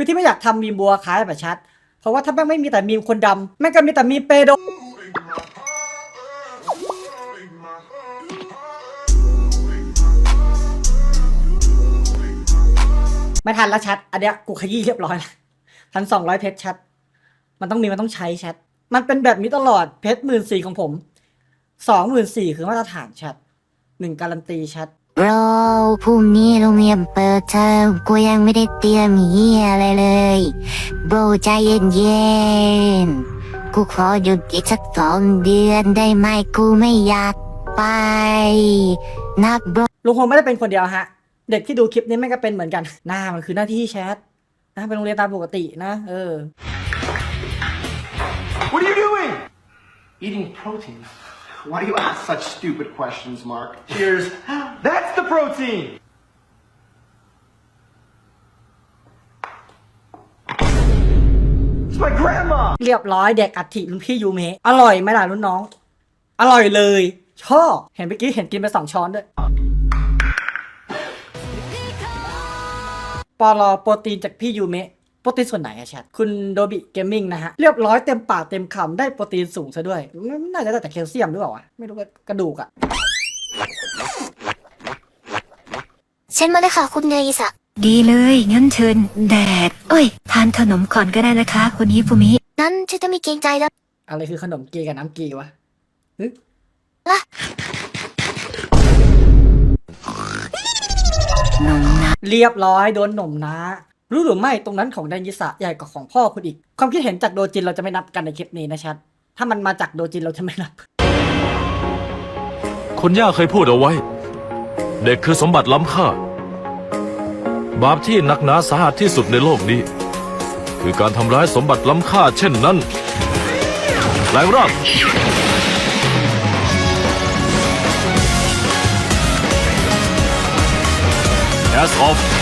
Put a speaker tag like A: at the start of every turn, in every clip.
A: คือที่ไม่อยากทำมีมบัวคล้ายแบบชัด เพราะว่าถ้าแม่งไม่มีแต่มีมคนดำแม่งก็มีแต่มีมเปโด ไม่ทันแล้วชัด อันเนี้ยกูขยี้เรียบร้อยแล้วพันสองร้อยเพชรชัด มันต้องมีมันต้องใช้ชัด มันเป็นแบบนี้ตลอดเพชรหมื่นสี่ของผมสองหมื่นสี่คือมาตรฐานชัดหนึ่งการันตีชัด
B: ราพรุ่งนี้โรงเรียนเปิดเทอมกูยังไม่ได้เตรียมเฮียอะไรเลยโบใจเย็นเย็นๆกูขอหยุดอีกสักสองเดือนได้ไหมกูไม่อยากไปนับโบ
A: ลุงคงไม่ได้เป็นคนเดียวฮะ เด็กที่ดูคลิปนี้แม่งก็เป็นเหมือนกัน หน้ามันคือหน้าที่แชทนะเป็นโรงเรียนตามปกตินะ เออ
C: What are you doing? Eating protein. Why do you ask such stupid questions, Mark? Cheers. That's the protein! It's my grandma!
A: เรียบร้อยเด็กอัฐิรุ่นพี่ยูเมะอร่อยไหมล่ะรุ่นน้อง อร่อยเลย ชอบ เห็นเมื่อกี้เห็นกินไปสองช้อนด้วยปอลอโปรตีนจากพี่ยูเมะโป รตีนส่วนไหนอะแชทคุณโดบิเกมมิ่งนะฮะ เรียบร้อยเต็มปากเต็มคำได้โปรตีนสูงซะด้วยไม่น่าจะได้แต่แคลเซียมหรือเปล่าวะไม่รู้ว่ากระดูกอะ
B: เช่นมาเลยค่ะ คุณเนยสัก
D: ดีเลย งั้นเชิญแดด เอ้ย ทานขนมก่อนก็ได้นะคะคุณฮิฟุมิ
B: นั้นฉันจะมีเกรงใจแล้ว
A: อะไรคือขนมเกกับน้ำเกวะฮึ
B: ล่ะ
D: นมนะ
A: เรียบร้อยโดนหน่มนะ รู้หรือไม่ตรงนั้นของแดนยิสะใหญ่กว่าของพ่อคุณอีก ความคิดเห็นจากโดจินเราจะไม่นับกันในคลิปนี้นะชัด ถ้ามันมาจากโดจินเราจะไม่นับ
E: คุณย่าเคยพูดเอาไว้ เด็กคือสมบัติล้ำค่า บาปที่หนักหนาสาหัสที่สุดในโลกนี้ คือการทำร้ายสมบัติล้ำค่า เช่นนั้นแปลงร่าง As of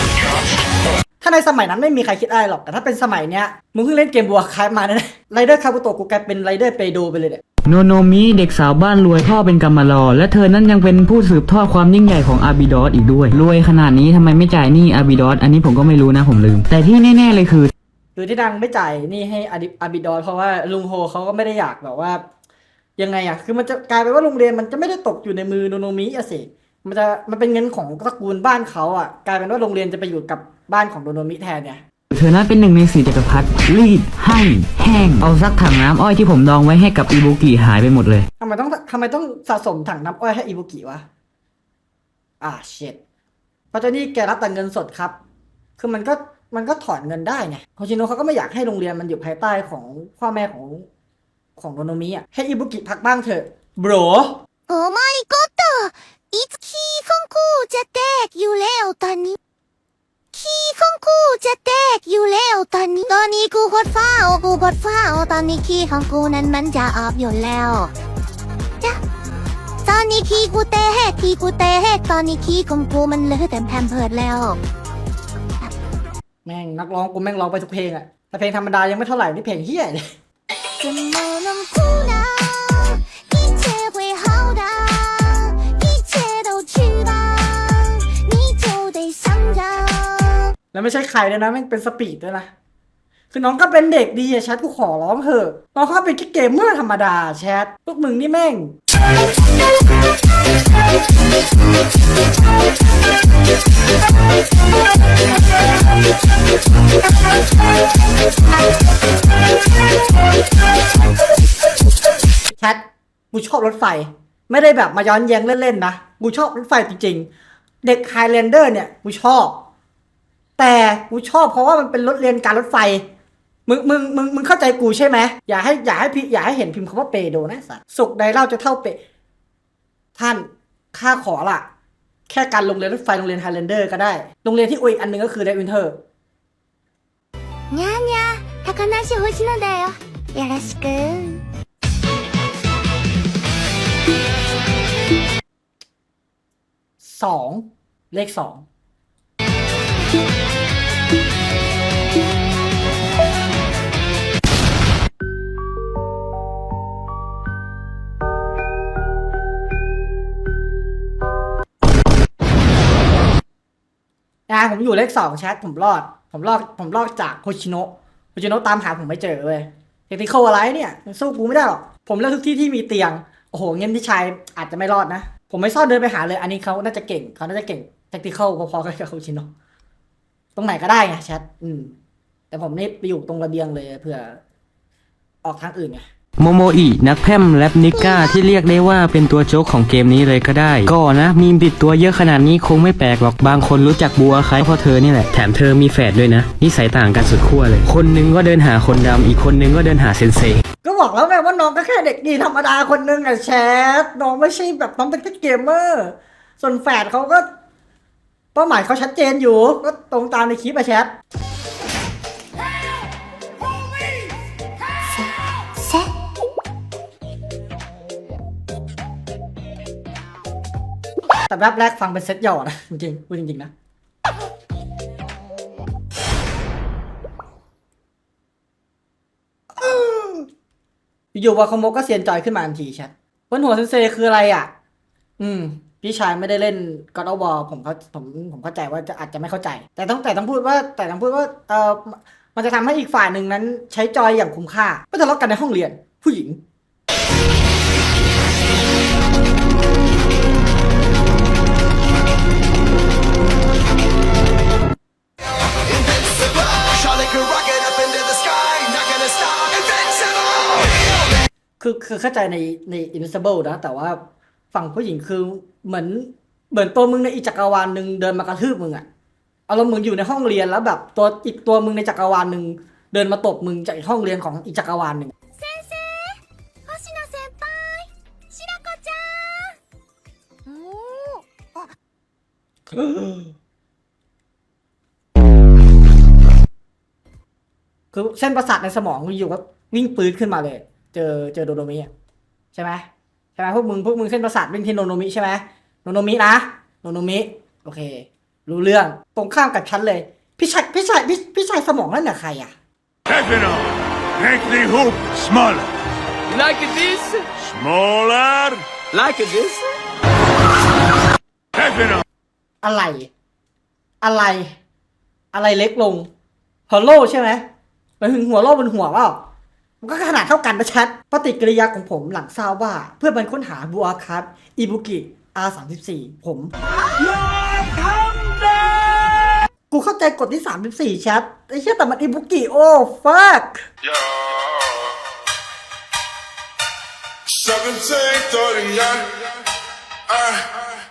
A: ถ้าในสมัยนั้นไม่มีใครคิดอะไรหรอก แต่ถ้าเป็นสมัยเนี้ย มึงเพิ่งเล่นเกมบัวคล้ายมาเนี่ยไรเดอร์คาบุโตะกูกลายเป็นไรเดอร์เปโดไปเลยเนี่ย
F: โนโนมิเด็กสาวบ้านรวยพ่อเป็นกำมารอและเธอนั้นยังเป็นผู้สืบทอดความยิ่งใหญ่ของอาบิดอสอีกด้วย รวยขนาดนี้ทำไมไม่จ่ายหนี้อาบิดอสอันนี้ผมก็ไม่รู้นะผมลืม แต่ที่แน่ ๆ เลยคือ
A: คือที่ดังไม่จ่ายนี่ให้อาดิอาบิดอนเพราะว่าลุงโฮเขาก็ไม่ได้อยากแบบว่า ยังไงอะคือมันจะกลายเป็นว่าโรงเรียนมันจะไม่ได้ตกอยู่ในมือโนโนมิอะสิมันจะมันเป็นเงินของตระกูลบ้านเขาอะกลายเป็นว่าโรงเรียนจะไปอยู่กับ บ้านของโนโนมิแทนเนี่ย
F: เธอนั้นเป็นหนึ่งในสี่จักรพรรดิรีดให้แห้ง เอาซักถังน้ำอ้อยที่ผมดองไว้ให้กับอีโบกิหายไปหมดเลย
A: ทำไมต้องทำไมต้องสะสมถังน้ำอ้อยให้อิบุกิวะ อ่าเช็ดเพราะเจ้านี่แกรับแต่เงินสดครับ คือมันก็มันก็ถอนเงินได้ไงโฮชิโนะเขาก็ไม่อยากให้โรงเรียนมันอยู่ภายใต้ของพ่อแม่ของของโนโนมิอ่ะ ให้อิบุกิพักบ้างเถอะบร
B: โอ้ my god いつキーของกูจะแตกอยู่แล้วตอนนี้ ที่ของกูจะแตกอยู่แล้วตอนนี้ตอนนี้กูโดตรฟ้าโอกูโดตรฟ้าโอตอนนี้ขี้ของกูนั้นมันจะออกอยู่แล้วจ้ะตอนนี้ขี้กูเตะแหกขี้กูเตะกตอนนี้ขี้ของกูมันเลือแต่แผ่เพิร์ดแล้ว
A: แม่งนักร้องกูแม่งร้องไปทุกเพลงอะแต่เพลงธรรมดายังไม่เท่าไหร่นี่เพลงเฮี้ยเลย แล้วไม่ใช่ใครเลยนะแม่งเป็นสปีดด้วยนะคือน้องก็เป็นเด็กดีอะแชทกูขอร้องเถอะน้องเขาเป็นแค่เกมเมอร์ธรรมดาแชทพวกมึงนี่แม่ง แชทกูชอบรถไฟ ไม่ได้แบบมาย้อนแย้งเล่นๆนะกูชอบรถไฟจริงๆ เด็กไฮแลนเดอร์เนี่ยกูชอบ แต่กูชอบเพราะว่ามันเป็นรถเรียนการรถไฟ มึงมึงมึงมึงเข้าใจกูใช่ไหมอย่าให้อย่าให้พี่อย่าให้เห็นพิมพ์คำว่าเปโดนะสัสสุกใดเล่าจะเท่าเป ท่านข้าขอละแค่การลงเรียนรถไฟโรงเรียนไฮแลนเดอร์ก็ได้ โรงเรียนที่อุยอันหนึ่งก็คือเดวินเทอร์
B: にゃーにゃー、高梨星野だよ。よろしく。
A: สองเลขสอง อ่าผมอยู่เลขสองแชทผมรอด ผมผมลอกผมลอกจากโฮชิโนะโฮชิโนะตามหาผมไม่เจอเว้ยเทคนิคอะไรเนี่ยสู้กูไม่ได้หรอก ผมเลือกทุกที่ที่มีเตียง โอ้โหเงี้ยพี่ชายอาจจะไม่รอดนะ ผมไม่ซ่อนเดินไปหาเลย อันนี้เขาน่าจะเก่งเขาน่าจะเก่งเทคนิคพอๆกับโฮชิโนะ ตรงไหนก็ได้ไงแชทอืม แต่ผมนี่ไปอยู่ตรงระเบียงเลยเผื่อ ออกทางอื่นไง
F: โมโมอินักแพร่มแรปนิก้าที่เรียกได้ว่าเป็นตัวโจ๊กของเกมนี้เลยก็ได้ ก็นะมีมติดตัวเยอะขนาดนี้คงไม่แปลกหรอกบางคนรู้จักบัวคล้ายเพราะเธอนี่แหละ แถมเธอมีแฝดด้วยนะ นิสัยต่างกันสุดขั้วเลย คนหนึงก็เดินหาคนดำอีกคนหนึงก็เดินหาเซนเซ
A: ก็บอกแล้วไงว่าน้องก็แค่เด็กดีธรรมดาคนนึงอะแชทน้องไม่ใช่แบบน้องเป็นแค่เกมเมอร์ ส่วนแฝดเขาก็ เป้าหมายเขาชัดเจนอยู่ ก็ตรงตามในคลิปอะแชทแต่แรกแรกฟังเป็นเซตหย่อนะจริงพูดจริง ๆ นะ อยู่ๆวาคาโมก็เซียนจอยขึ้นมาทันทีแชทบนหัวเซนเซคืออะไรอะ อืม พี่ชายไม่ได้เล่น God of War ผมเขาผมผมเข้าใจว่าจะอาจจะไม่เข้าใจ แต่ต้องแต่ต้องพูดว่าแต่ต้องพูดว่าเออมันจะทำให้อีกฝ่ายหนึ่งนั้นใช้จอยอย่างคุ้มค่าไม่ทะเลาะกันในห้องเรียน ผู้หญิงคือคือเข้าใจในใน Invisible นะ แต่ว่า ฝั่งผู้หญิงคือเหมือนเหมือนตัวมึงในอีจักรวาลหนึ่งเดินมากระทืบมึงอะเอารมณ์มึงอยู่ในห้องเรียนแล้วแบบตัวอีกตัวมึงในจักรวาลหนึ่งเดินมาตบมึงจากห้องเรียนของอีจักรวาลหนึ่งคือเส้นประสาทในสมองอยู่ก็วิ่งปืนขึ้นมาเลย เจอเจอโดโดมิ่ะใช่ไหม ช่ไหมพวกมึงพวกมึงเส้นประสาทวิ่งที่โนโนมิใช่ไหมโนโนมินะโนโนมิโอเค รู้เรื่องตรงข้ามกับฉันเลย พี่ชายพี่ชายพี่พี่ชายสมองนั่นน่ะใครอะ
G: Techno. Make the hoop smaller.
H: Like this?
G: Smaller.
H: Like this?
G: Techno.
A: อะไร อะไร อะไรเล็กลงฮัลโหลใช่ไหมหมายถึงหัวโลบนหัวเปล่า มันก็ขนาดเท่ากันนะชัด ปฏิกิริยาของผมหลังทราบว่า เพื่อมันค้นหาบัวคัสอิบุกิ R34 ผมกูเข้าใจกฎที่ 34แชทไอ้เชี่ยแต่มันอิบุกิโอ้ฟัก
I: Seventeen, thirty, yeah. I,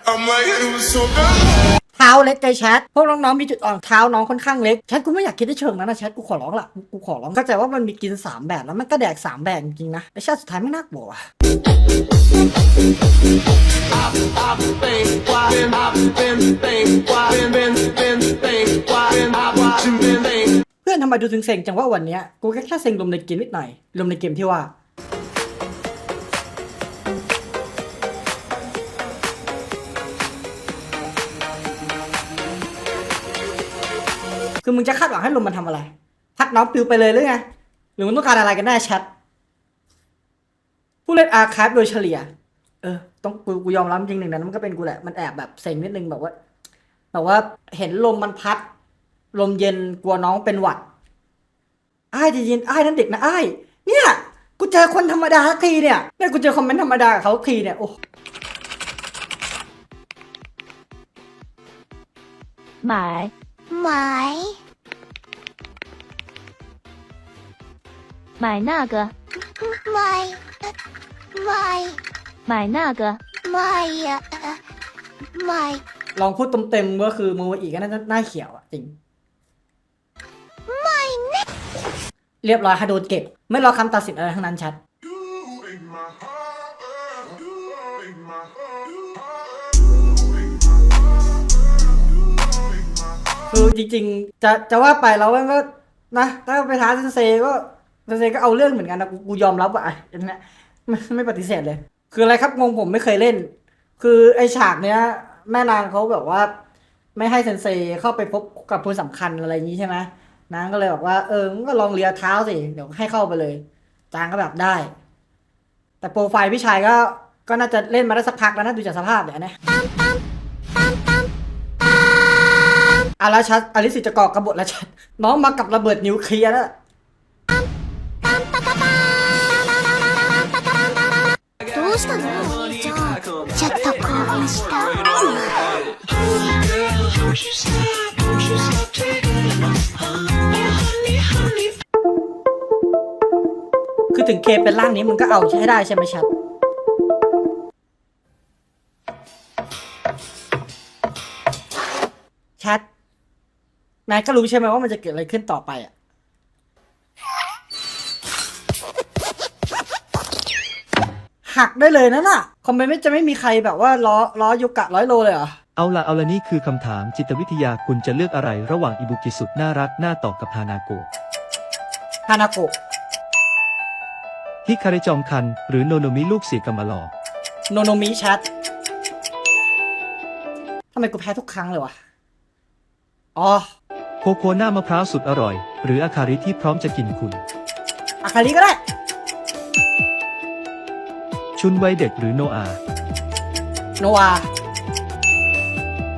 I: I'm like, it was so good.
A: เท้าเล็กไงแชทพวกน้องๆมีจุดอ่อนเท้าน้องค่อนข้างเล็กแชทกูไม่อยากคิดได้เชิงนั้นนะแชทกูขอร้องละกูขอร้องเข้าใจว่ามันมีกินสามแบบแล้วมันก็แดกสามแบบจริงนะไอ้ชาติสุดท้ายไม่น่ากลัวว่ะ เพื่อนทำไมดูถึงเซ็งจังว่าวันเนี้ยกูแค่แค่เซ็งลมในเกมนิดหน่อยลมในเกมที่ว่า คือมึงจะคาดหวังให้ลมมันทำอะไร พัดน้องปิวไปเลยหรือไง หรือมึงต้องการอะไรกันแน่แชทผู้เล่นอาร์คาฟโดยเฉลี่ย เออ ต้องกูกูยอมรับจริงหนึ่งนะมันก็เป็นกูแหละ มันแอบแบบเซ็งนิดนึงแบบว่าแบบว่าเห็นลมมันพัด ลมเย็นกลัวน้องเป็นหวัดอ้ายใจะเย็นอ้ายนั่นเด็กนะอ้ายเนี่ยกูเจอคนธรรมดาสักทีเนี่ยเนี่ยกูเจอคอมเมนต์ธรรมดากับเขาสักทีเนี่ยโอ้
B: 买买
J: 买那个，
B: 买买
J: 买那个，
B: 买呀买
A: ลองพูดเต็มๆก็คือโมโมอีก็น่าจะหน้าเขียวอะจริง
B: 买那
A: เรียบร้อยค่ะโดนเก็บ ไม่รอคำตัดสินอะไรทั้งนั้นชัด
I: Make my heart, make my heart.
A: คือจริงๆ จะจะว่าไปแล้วมันก็นะถ้าไปท้าเซนเซก็ เซนเซก็เอาเรื่องเหมือนกันนะกูยอมรับว่าอะอันเนี้ยไม่ไม่ปฏิเสธเลย คืออะไรครับงงผมไม่เคยเล่น คือไอฉากเนี้ย แม่นางเขาแบบว่า ไม่ให้เซนเซเข้าไปพบกับผู้สำคัญอะไรอย่างนี้ใช่ไหมนางก็เลยบอกว่าเออก็ลองเลียเท้าสิเดี๋ยวให้เข้าไปเลย จางก็แบบได้ แต่โปรไฟล์พี่ชายก็ก็น่าจะเล่นมาได้สักพักแล้วนะดูจากสภาพเดี๋ยวนะอาละชัดอลิสิจะก่อกระบฏแล้วชัดน้องมากับระเบิดนิวเคลียร์แล้ว คือถึงเคเป็นร่างนี้มึงก็เอาใช้ได้ใช่ไหมชัดชัดนายก็รู้ใช่ไหมว่ามันจะเกิดอะไรขึ้นต่อไปอะ หักได้เลยนะน่ะ คอมเมนต์ไม่จะไม่มีใครแบบว่าล้อล้อยุกะร้อยโลเลยเหรอ
K: เอาละเอาละนี่คือคำถามจิตวิทยาคุณจะเลือกอะไรระหว่างอิบุกิสุดน่ารักน่าต่อกับฮานาโกะ
A: ฮานาโกะ
K: ฮิคาเรจองคัน หรือโนโนมิลูกเสียกำมะลอ
A: โนโนมิชัดทำไมกูแพ้ทุกครั้งเลยวะ อ๋อ
K: โคโคหน้ามะพร้าวสุดอร่อย หรืออาคาริที่พร้อมจะกินคุณ
A: อาคาริก็ได้
K: ชุนวัยเด็กหรือโนอา
A: โนอา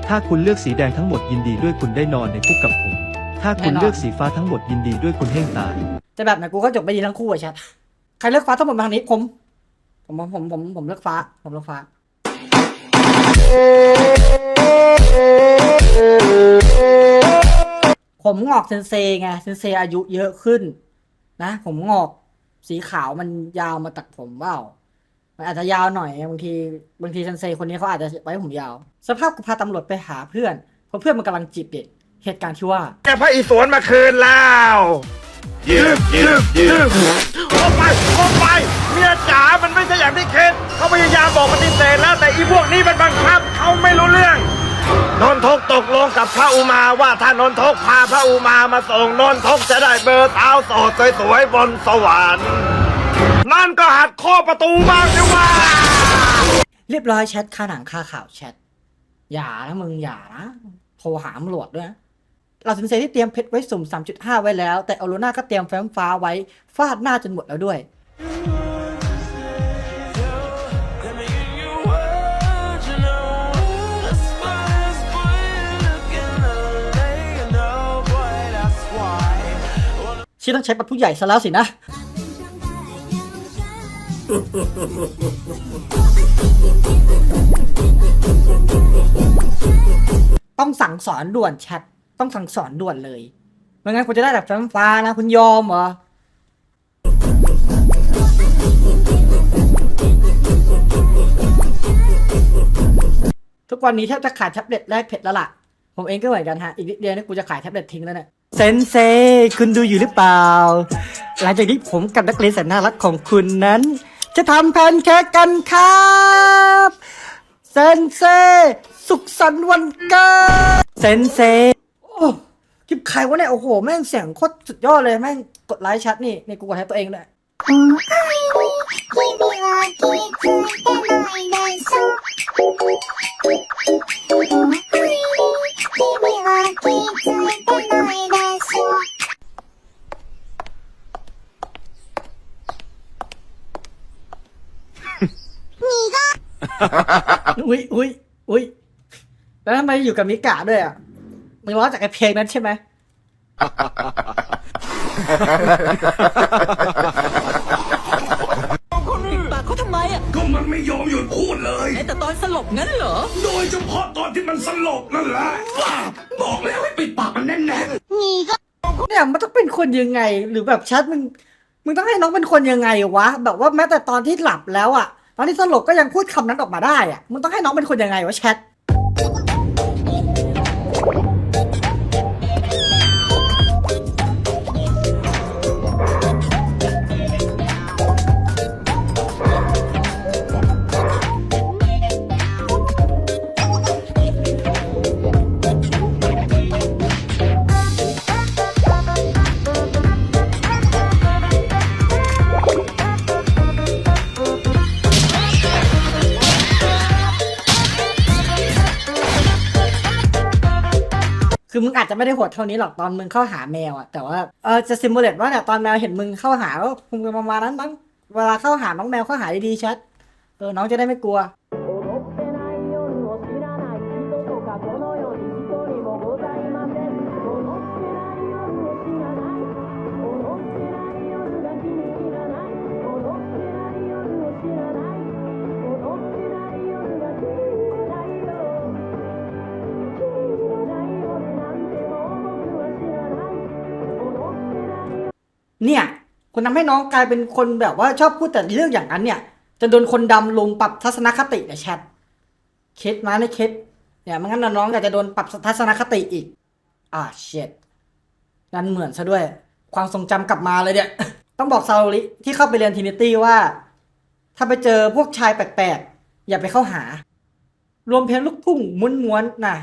K: ถ้าคุณเลือกสีแดงทั้งหมดยินดีด้วยคุณได้นอนในคุกกับผม ถ้าคุณเลือกสีฟ้าทั้งหมดยินดีด้วยคุณแห้งตาย
A: จะแบบไหนกูก็จบไม่ดีทั้งคู่อะชัด ใครเลือกฟ้าทั้งหมดมาทางนี้ผมผม ผมผมผมผมเลือกฟ้า ผมเลือกฟ้า ผมงอกเซนเซไงเซนเซอายุเยอะขึ้น นะ ผมงอกสีขาวมันยาวมาตัดผมเปล่า มันอาจจะยาวหน่อยบางทีบางทีเซนเซคนนี้เขาอาจจะไว้ผมยาว สภาพกูพาตำรวจไปหาเพื่อนเพราะเพื่อนมันกำลังจีบเด็กเหตุการณ์ที่ว่า
C: แกพระอีสวนมาคืนแล้วยืมยืมยืมโอ้ไปโอ้ไปเมียจ๋ามันไม่ใช่อย่างที่คิดเขาพยายามบอกปฏิเสธแล้วแต่อีพวกนี้มันบังคับเขาไม่รู้เรื่องนนทกตกลงกับพระอุมาว่าถ้านนทกพาพระอุมามาส่งนนทกจะได้เบอร์เท้าสดสวยๆบนสวรรค์ นั่นก็หัดข้อประตูบ้างสิว่า
A: เรียบร้อยแชทค่าหนังค่าข่าวแชท อย่านะมึงอย่านะโทรหาตำรวจด้วยนะเราสินเซที่เตรียมเพชรไว้สุ่ม 3.5 ไว้แล้ว แต่อโรน่าก็เตรียมแฟ้มฟ้าไว้ฟาดหน้าจนหมดแล้วด้วย ชี่ต้องใช้ปัดผู้ใหญ่ซะแล้วสินะ ต้องสั่งสอนด่วนแชทต้องสั่งสอนด่วนเลยไม่งั้นคุณจะได้แบบแฟ้มฟ้านะ คุณยอมเหรอทุกวันนี้แทบจะขายแท็บเล็ตแลกเพชรแล้วล่ะ ผมเองก็เหมือนกันฮะ อีกนิดเดียวนี่กูจะขายแท็บเล็ตทิ้งแล้วเนี่ย เซนเซ คุณดูอยู่หรือเปล่า หลังจากนี้ผมกับนักเรียนแสนน่ารักของคุณนั้น จะทำแพนเค้กกันครับเซนเซสุขสันต์วันเกิดเซนเซโอ้คลิปใครวะเนี่ยโอ้โหแม่งเสียงโคตรสุดยอดเลยแม่งกดไลค์ชัดนี่นี่กูกดให้ตัวเองด้วย อุ้ยอุ้ยอุ้ยแล้วทำไมอยู่กับมิกะด้วยอะมึงร้องจากไอเพลงนั้นใช่ไหม
H: ปากเขาทำไมอะ
G: ก็มันไม่ยอมหยุดพูดเลย
H: แต่ตอนสลบงั้นเหรอ
G: โดยเฉพาะตอนที่มันสลบนั่นแหละบ้าบอกแล้วให้ปิดปากมันแน่น
A: เนี่ยมันต้องเป็นคนยังไง หรือแบบชัดมึงมึงต้องให้น้องเป็นคนยังไงวะ แบบว่าแม้แต่ตอนที่หลับแล้วอะ ตอนที่สลบก็ยังพูดคำนั้นออกมาได้อะมึงต้องให้น้องเป็นคนยังไงวะแชท มึงอาจจะไม่ได้โหดเท่านี้หรอกตอนมึงเข้าหาแมวอะแต่ว่าเออจะซิมูเลตว่าเนี่ยตอนแมวเห็นมึงเข้าหาก็คงจะประมาณนั้นมั้งเวลาเข้าหาน้องแมวเข้าหาดีๆชัดเออน้องจะได้ไม่กลัว คุณทำให้น้องกลายเป็นคนแบบว่าชอบพูดแต่เรื่องอย่างนั้นเนี่ย จะโดนคนดำลงปรับทัศนคติเนี่ยแชทเคสมาในเคสเนี่ยไม่งั้นน้องๆก็จะโดนปรับทัศนคติอีก อ่าเช็ดนั่นเหมือนซะด้วย ความทรงจำกลับมาเลยเนี่ยต้องบอกซาโรริที่เข้าไปเรียนทินิตี้ว่า ถ้าไปเจอพวกชายแปลกๆ อย่าไปเข้าหา รวมเพลงลูกทุ่งม้วนๆน่ะ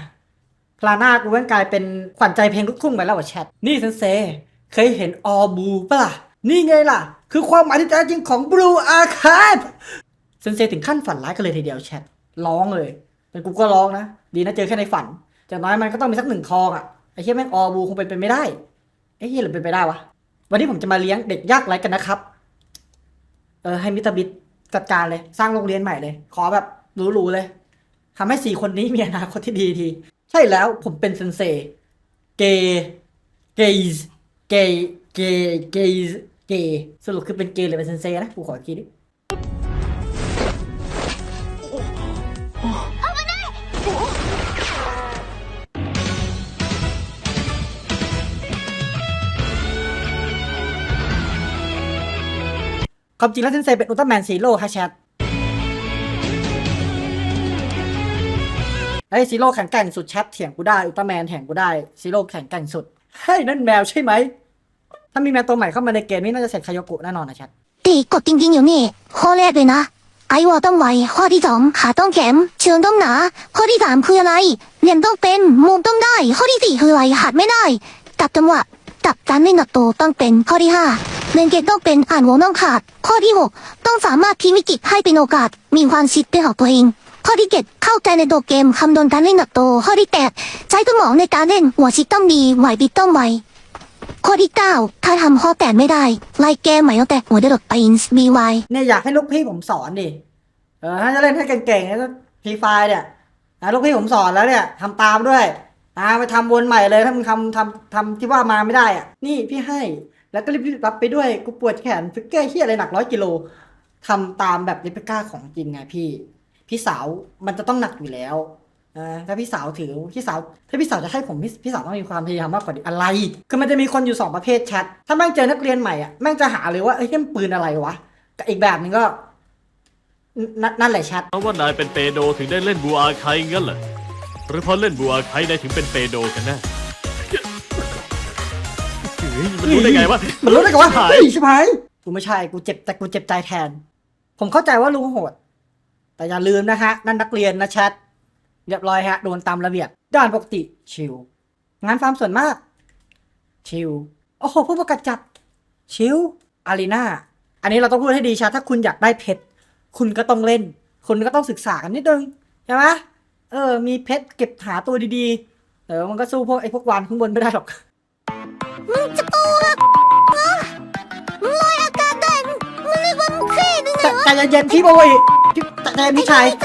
A: พลานาดรู้ว่ากลายเป็นขวัญใจเพลงลูกทุ่งไปแล้วว่ะแชท นี่เซนเซ เคยเห็นออบูปะล่ะ นี่ไงล่ะ คือความหมายที่แท้จริงของ Blue Archive เซนเซถึงขั้นฝันร้ายกันเลยทีเดียวแชทร้องเลยเป็นกูก็ร้องนะ ดีนะเจอแค่ในฝันจากน้อยมันก็ต้องมีสักหนึ่งทองอะไอ้เหี้ยแม่งออบูคงเป็นไปไม่ได้ไอ้เหี้ยหรือเป็นไปได้วะวันนี้ผมจะมาเลี้ยงเด็กยากไร้กันนะครับ เออให้มิสเตอร์บิทจัดการเลย สร้างโรงเรียนใหม่เลย ขอแบบหรูๆเลยทำให้สี่คนนี้มีอนาคตที่ดีทีใช่แล้วผมเป็นเซนเซเกย์เกย์เกย์เกย์เกย์ เกย์สรุปคือเป็นเกย์หรือเป็นเซนเซนะกูขออีกทีดิความจริงแล้วเซนเซเป็นอุลตร้าแมนซีโร่ฮะแชทเฮ้ซีโร่แข็งแกร่งสุดแชทเถียงกูได้อุลตร้าแมนแถียงกูได้ซีโร่แข็งแกร่งสุดเฮ้ยนั่นแมวใช่ไหม ถ้ามีแมวตัวใหม่เข้ามาในเกมนี้น่าจะเสร็จคายกุแน่นอนนะแชท
B: ตีกดจริงๆอยู่นี่ข้อแรกเลยนะ ไอวอลต้องไวข้อที่สองขาต้องแข็งเชิงต้องหนา ข้อที่สามคืออะไรเรียนต้องเป็นมุมต้องได้ ข้อที่สี่คืออะไรหัดไม่ได้ตับจังหวะตับการเล่นหนักโตต้องเป็นข้อที่ห้าเล่นเกมต้องเป็นอ่านวงต้องขาด ข้อที่หกต้องสามารถทิ้งวิกฤตให้เป็นโอกาส มีความคิดเป็นของตัวเองข้อที่เจ็ดเข้าใจในตัวเกมคำดนวณการเล่นหนักโตข้อที่แปดใช้สมองในการเล่นหัวชิดต้องดีไหวบิดต้องไว ข้อที่เก้าถ้าทำข้อแปดไม่ได้ ไล่แก้ใหม่ตั้งแต่หัวได้หลดไปอินส์บีวาย
A: เนี่ยอยากให้ลูกพี่ผมสอนดิ เออถ้าจะเล่นให้เก่งๆนะฟรีไฟเนี่ยนะลูกพี่ผมสอนแล้วเนี่ยทำตามด้วยนะไปทำวนใหม่เลยถ้ามึงทำทำทำที่ว่ามาไม่ได้อะ นี่พี่ให้ แล้วก็รีบๆรับไปด้วยกูปวดแขนฟิกเกอร์เฮียอะไรหนักร้อยกิโลทำตามแบบลิปก้าของจริงไงพี่ พี่สาวมันจะต้องหนักอยู่แล้ว ถ้าพี่สาวถือพี่สาวถ้าพี่สาวจะให้ผมพี่พี่สาวต้องมีความพยายามมากกว่านี้อะไร คือมันจะมีคนอยู่สองประเภทแชทถ้าแม่งเจอนักเรียนใหม่อะแม่งจะหาเลยว่าเอ้ยนี่มันปืนอะไรวะกับอีกแบบหนึงก็นนนั่นแหละแชท
L: เพราะว่านายเป็นเปโดถึงได้เล่นบูอาไคงั้นเหรอหรือเพราะเล่นบูอาไคนายถึงเป็นเปโดกันแน่เฮ้ยมันรู้ได้ไงวะ
A: มันรู้ได้ไงวะ
L: หาย
A: เฮ้ยใช่ไหมกูไม่ใช่กูเจ็บแต่กูเจ็บใจแทน ผมเข้าใจว่าลุงโหด แต่อย่าลืมนะฮะนั่นนักเรียนนะแชท เรียบร้อยฮะ โดนตามระเบียบด้านปกติชิลงานฟาร์มส่วนมาก ชิลโอ้โห ผู้ประกาศจับชิลอารีนาอันนี้เราต้องพูดให้ดีชัดถ้าคุณอยากได้เพชรคุณก็ต้องเล่น คุณก็ต้องศึกษากันนิดนึง ใช่ไหมเออ มีเพชรเก็บหาตัวดีๆเออมันก็สู้พวกไอ้พวกวานข้างบนไม่ได้หรอก
B: มึงจะโตแล้วมึงลอยอากาศได้มึงมึงเรียกว่ามึงเท่หรือไง
A: ใจ
B: วะ
A: ใจเย็นๆพี่โบยพี่ใจเย็นพี่ชาย
B: ปัญญาไอ้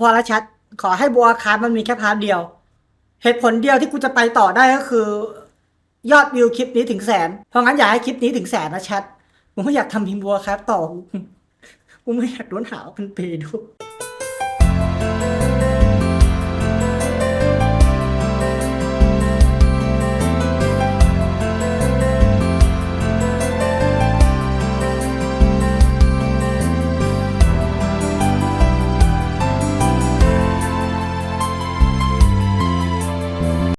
A: พอแล้วแชทขอให้บัวคาร์มันมีแค่พาร์ทเดียว เหตุผลเดียวที่กูจะไปต่อได้ก็คือ ยอดวิวคลิปนี้ถึงแสน เพราะงั้นอยากให้คลิปนี้ถึงแสนนะชัด กูไม่อยากทำพิมพ์บัวคาร์ต่อ กูไม่อยากโดนหาวเป็นปีดู